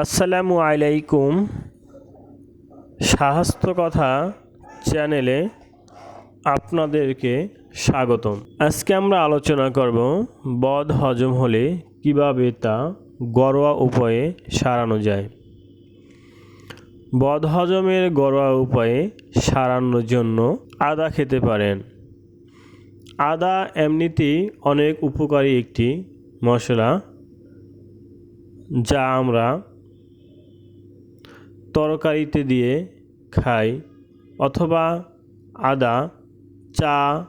আসসালামু আলাইকুম স্বাস্থ্য কথা চ্যানেলে আপনাদেরকে স্বাগতম। আজকে আমরা আলোচনা করব বদ হজম হলে কীভাবে তা ঘরোয়া উপায়ে সারানো যায়। বদ হজমের ঘরোয়া উপায়ে সারানোর জন্য আদা খেতে পারেন। আদা এমনিতেই অনেক উপকারী একটি মশলা যা আমরা তরকারিতে দিয়ে খাই অথবা আদা, চা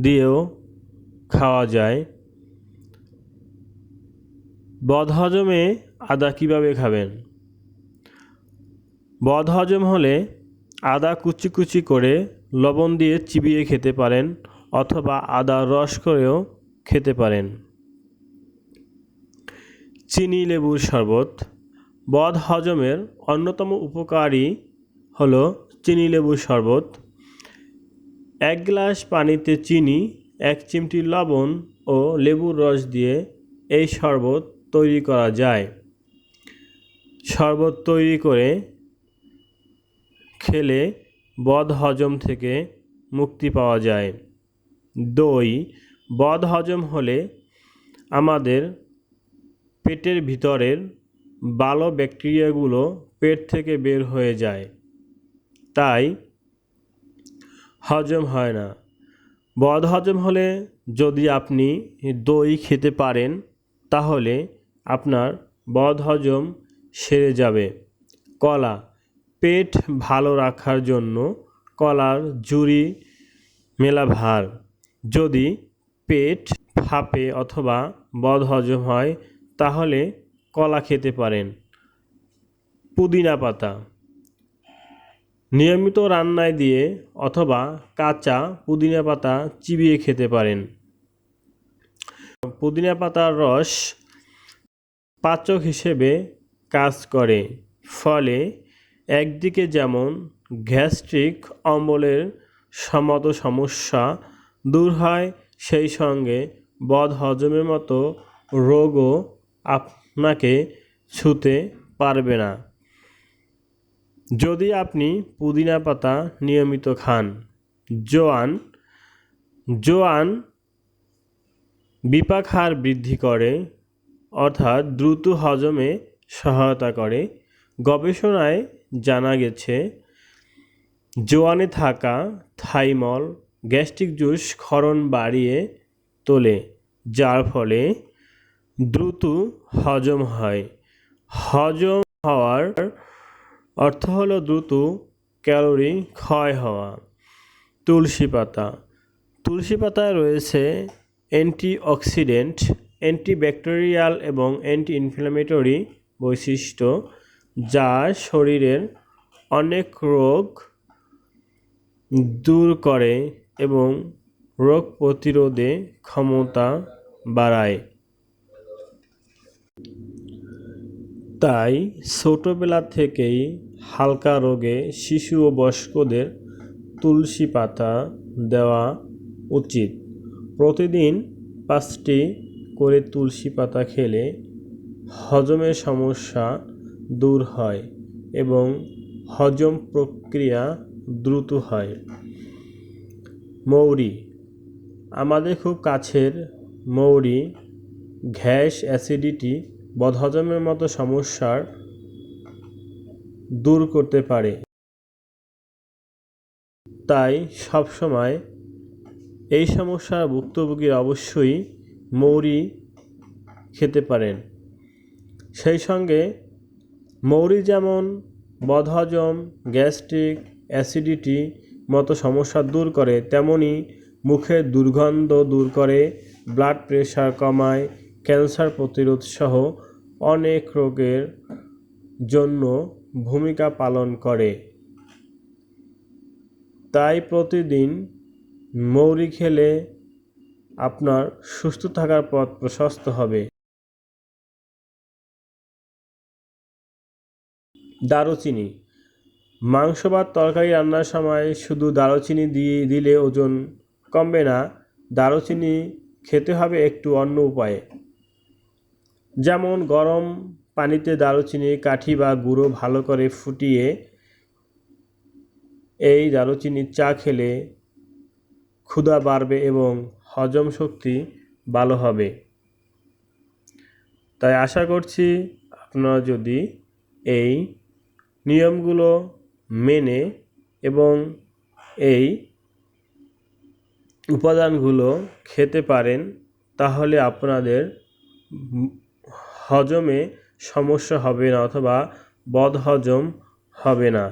দিয়েও খাওয়া যায়। বদহজমে আদা কীভাবে খাবেন? বদহজম হলে আদা কুচি কুচি করে লবণ দিয়ে চিবিয়ে খেতে পারেন অথবা আদা রস করেও খেতে পারেন। চিনি, লেবুর শরবত। বদ হজমের অন্যতম উপকারী হল চিনি লেবুর শরবত। এক গ্লাস পানিতে চিনি, এক চিমটি লবণ ও লেবুর রস দিয়ে এই শরবত তৈরি করা যায়। শরবত তৈরি করে খেলে বদ হজম থেকে মুক্তি পাওয়া যায়। দই, বদ হজম হলে আমাদের পেটের ভিতরের ভালো ব্যাকটেরিয়াগুলো পেট থেকে বের হয়ে যায়। তাই হজম হয় না। বদ হজম হলে যদি আপনি দই খেতে পারেন, তাহলে আপনার বদ হজম সেরে যাবে। কলা, পেট ভালো রাখার জন্য কলার জুড়ি মেলা ভার। যদি পেট ফাঁপে অথবা বদ হজম হয়, তাহলে কলা খেতে পারেন। পুদিনা পাতা। নিয়মিত রান্নায় দিয়ে অথবা কাঁচা পুদিনা পাতা চিবিয়ে খেতে পারেন। পুদিনা পাতার রস পাচক হিসেবে কাজ করে, ফলে একদিকে যেমন গ্যাস্ট্রিক অম্বলের সমত সমস্যা দূর হয়, সেই সঙ্গে বদ হজমের মতো রোগও আপনাকে ছুতে পারবে না। যদি আপনি পুদিনা পাতা নিয়মিত খান, জোয়ান জোয়ান বিপাক হার বৃদ্ধি করে, অর্থাৎ দ্রুত হজমে সহায়তা করে। গবেষণায় জানা গেছে, জোয়ানে থাকা থাইমল, গ্যাস্ট্রিক জুস, ক্ষরণ বাড়িয়ে তোলে, যার ফলে দ্রুত হজম হয়। হজম হওয়ার অর্থ হলো দ্রুত ক্যালোরি ক্ষয় হওয়া। তুলসী পাতা। তুলসী পাতায় রয়েছে অ্যান্টিঅক্সিডেন্ট, অ্যান্টিব্যাকটেরিয়াল এবং অ্যান্টি ইনফ্ল্যামেটরি বৈশিষ্ট্য যা শরীরের অনেক রোগ দূর করে এবং রোগ প্রতিরোধে ক্ষমতা বাড়ায়। তাই ছোটোবেলা থেকেই হালকা রোগে শিশু ও বয়স্কদের তুলসী পাতা দেওয়া উচিত। প্রতিদিন পাঁচটি করে তুলসী পাতা খেলে হজমের সমস্যা দূর হয় এবং হজম প্রক্রিয়া দ্রুত হয়। মৌরি। আমাদের খুব কাছের মৌরি গ্যাস অ্যাসিডিটি বদহজমের মতো সমস্যার দূর করতে পারে। তাই সবসময় এই সমস্যার ভুক্তভোগীর অবশ্যই মৌরি খেতে পারেন। সেই সঙ্গে মৌরি যেমন বদহজম, গ্যাস্ট্রিক অ্যাসিডিটি মতো সমস্যা দূর করে, তেমনি মুখের দুর্গন্ধ দূর করে, ব্লাড প্রেশার কমায়, ক্যান্সার প্রতিরোধ সহ অনেক রোগের জন্য ভূমিকা পালন করে। তাই প্রতিদিন মৌরি খেলে আপনার সুস্থ থাকার পথ প্রশস্ত হবে। দারুচিনি। মাংস বা তরকারি রান্নার সময় শুধু দারুচিনি দিয়ে দিলে ওজন কমবে না, দারুচিনি খেতে হবে একটু অন্য উপায়ে। যেমন গরম পানিতে দারুচিনি কাঠি বা গুঁড়ো ভালো করে ফুটিয়ে এই দারুচিনির চা খেলে ক্ষুধা বাড়বে এবং হজম শক্তি ভালো হবে। তাই আশা করছি আপনারা যদি এই নিয়মগুলো মেনে এবং এই উপাদানগুলো খেতে পারেন, তাহলে আপনাদের হজমে সমস্যা হবে না অথবা বদহজম হবে না।